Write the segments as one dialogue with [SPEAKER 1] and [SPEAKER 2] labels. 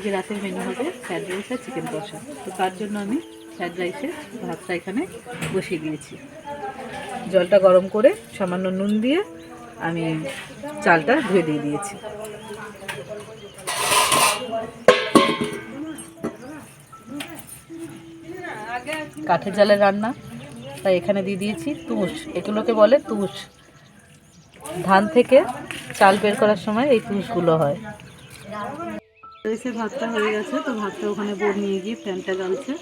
[SPEAKER 1] আজকে রাতের মেনু হবে ফ্রাইড রাইস আর চিকেন কষা। তো তার জন্য আমি ফ্রাইড রাইসের ভাতটা এখানে বসিয়ে দিয়েছি। জলটা গরম করে সামান্য নুন দিয়ে আমি চালটা ধুয়ে দিয়ে দিয়েছি। কাঠের জালের রান্না, তাই এখানে দিয়ে দিয়েছি তুষ। এগুলোকে বলে তুষ। ধান থেকে চাল বের করার সময় এই তুষগুলো হয়। এসে ভাতটা হয়ে গেছে, তো ভাতটা ওখানে বোর নিয়ে গিয়ে ফ্যানটা জ্বালছে।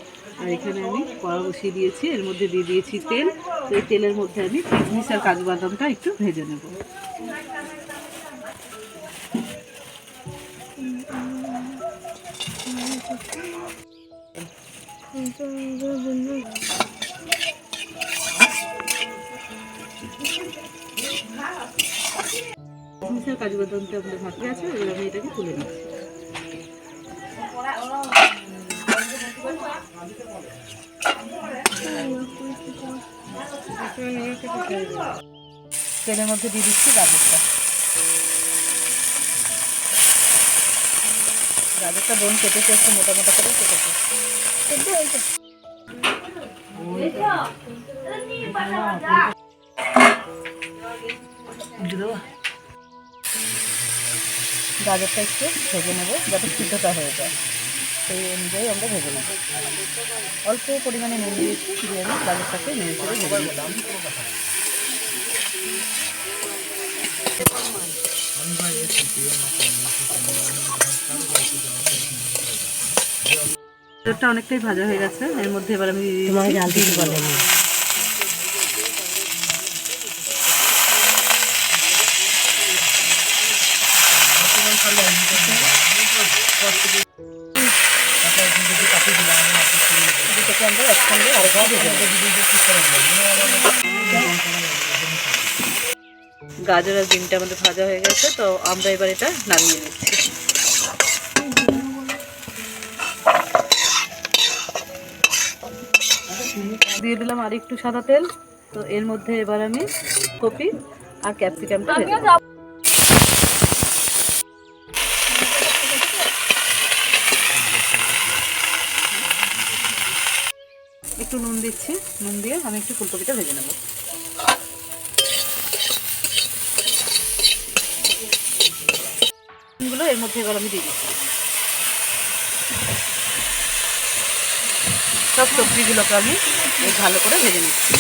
[SPEAKER 1] আর এখানে আমি কড়া বসিয়ে দিয়েছি, এর মধ্যে দিয়ে দিয়েছি তেল। তো এই তেলের মধ্যে আমি কিশমিশ আর কাজু বাদামটা একটু ভেজে নেব। কাজু বাদামটা আমাদের ভাতে আছে এবার আমি এটাকে তুলে নিচ্ছি। তেলের মধ্যে দিয়ে দিচ্ছি গাজরটা। গাজরটা বোন কেটেছে, একটু মোটা মোটা করে কেটেছে গাজরটা একটু ভেজে নেব, যাতে সিদ্ধটা হয়ে যায়। সেই অনুযায়ী আমরা ভেজে নেব অল্প পরিমাণে নুন দিয়েছি দিয়ে আমি সাথে নুন করে ভেজে নিলাম অনেকটাই ভাজা হয়ে গেছে। এর মধ্যে এবার আমি তোমাকে জানতে ডিম। আমরা একসঙ্গে। গাজর আর ডিমটা আমাদের ভাজা হয়ে গেছে তো আমরা এবার এটা নামিয়ে নিচ্ছি দিয়ে দিলাম আর একটু সাদা তেল তো এর মধ্যে এবার আমি কপি আর ক্যাপসিকামটা একটু নুন দিচ্ছি, নুন দিয়ে আমি একটু ফুলকপিটা ভেজে নেব। গুলো এর মধ্যে এবার আমি দিয়ে দিচ্ছি। সব সবজিগুলোকে আমি ভালো করে ভেজে নিচ্ছি।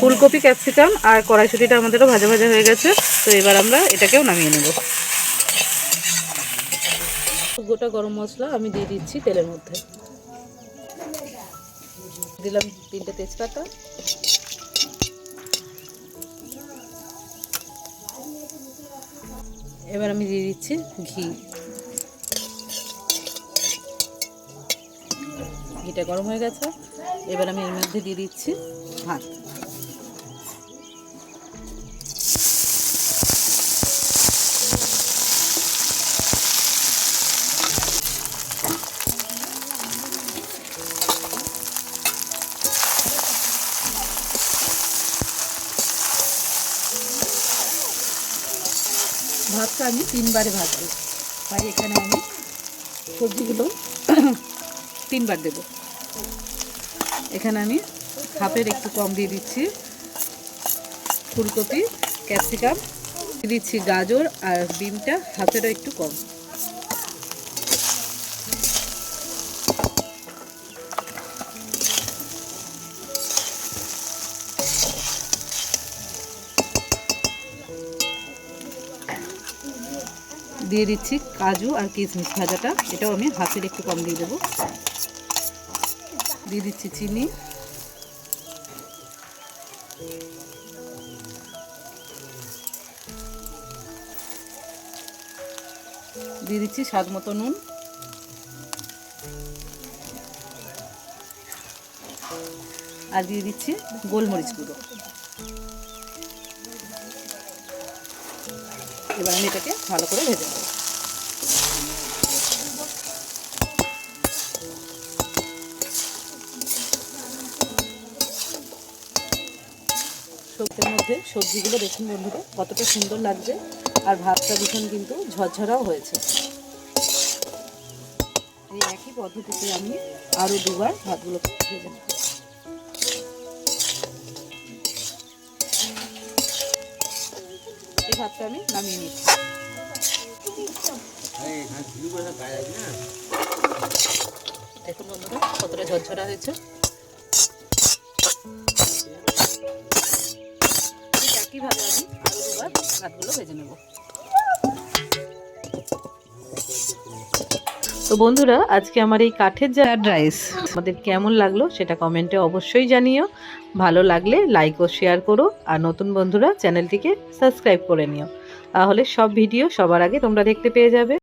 [SPEAKER 1] ফুলকপি, ক্যাপসিকাম আর কড়াইশুটিটা আমাদেরও ভাজা ভাজা হয়ে গেছে, তো এবার আমরা এটাকেও নামিয়ে নেব। গোটা গরম মশলা আমি দিয়ে দিচ্ছি তেলের মধ্যে। দিলাম তিনটে তেজপাতা। এবার আমি দিয়ে দিচ্ছি ঘি। ঘিটা গরম হয়ে গেছে। এবার আমি এর মধ্যে দিয়ে দিচ্ছি ভাত। ভাতটা আমি তিনবারে ভাজবো। তাই এখানে আমি সবজিগুলো তিনবার দেব। এখানে আমি হাফের একটু কম দিয়ে দিচ্ছি। ফুলকপি, ক্যাপসিকাম দিচ্ছি গাজর আর বিনটা হাফেরও একটু কম। দিয়ে দিচ্ছি কাজু আর কিশমিশ ভাজাটা। এটাও আমি হাফের একটু কম দিয়ে দেবো। দিয়ে দিচ্ছি চিনি। দিয়ে দিচ্ছি স্বাদ মতো নুন। আর দিয়ে দিচ্ছি গোলমরিচ গুঁড়ো। এবার আমি এটাকে ভালো করে ভেজে নেব। সবজির মধ্যে, সবজিগুলো দেখুন বন্ধুরা, কতটা সুন্দর লাগছে, আর ভাতটা ভীষণ কিন্তু ঝরঝরাও হয়েছে। এই একই পদ্ধতিতে আমি আরও দুবার ভাতগুলোকে ভেজে নেব। ভাতটা আমি নামিয়ে নিচ্ছি। দেখুন বন্ধুরা, কতটা ঝরঝরা হয়েছে। একইভাবে আমি আরও দুবার ভাতগুলো ভেজে নেব। তো বন্ধুরা আজকে আমার এই কাঠের যা রাইস আমাদের কেমন লাগল সেটা কমেন্টে অবশ্যই জানিও। ভালো লাগলে লাইক ও শেয়ার করো আর নতুন বন্ধুরা চ্যানেলটিকে সাবস্ক্রাইব করে নিও। তাহলে সব ভিডিও সবার আগে তোমরা দেখতে পেয়ে যাবে।